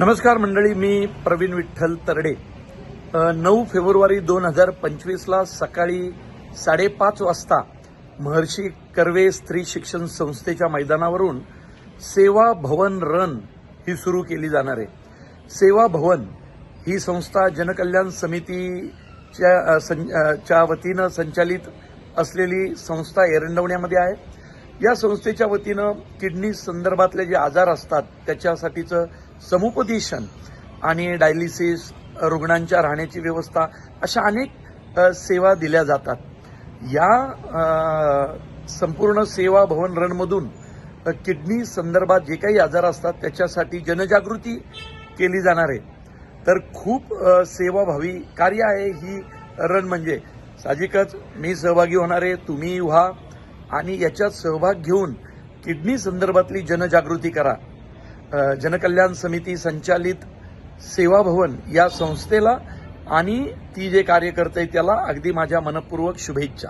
नमस्कार मंडळी मी प्रवीण विठ्ठल तरडे. नऊ फेब्रुवारी दोन हजार पंचवीसला सकाळी साडेपाच वाजता महर्षी कर्वे स्त्री शिक्षण संस्थेच्या मैदानावरून सेवा भवन रन ही सुरू केली जाणार आहे. सेवा भवन ही संस्था जनकल्याण समितीच्या सं- च्या वतीनं संचालित असलेली संस्था एरंडवण्यामध्ये आहे. या संस्थेच्या वतीनं किडनी संदर्भातले जे आजार असतात त्याच्यासाठीचं समुपदेशन आणि डायलिसिस रुग्णांच्या राहण्याची व्यवस्था अशा अनेक सेवा दिल्या जातात. या संपूर्ण सेवा भवन रनमधून किडनी संदर्भात जे काही आजार असतात त्याच्यासाठी जनजागृती केली जाणार आहे. तर खूप सेवाभावी कार्य आहे ही रन म्हणजे. साहजिकच मी सहभागी होणार आहे तुम्ही व्हा आणि याच्यात सहभाग घेऊन किडनी संदर्भातली जनजागृती करा. जनकल्याण समिती संचालित सेवा भवन या संस्थेला आणि ती जे कार्य करते त्याला अगदी माझ्या मनपूर्वक शुभेच्छा.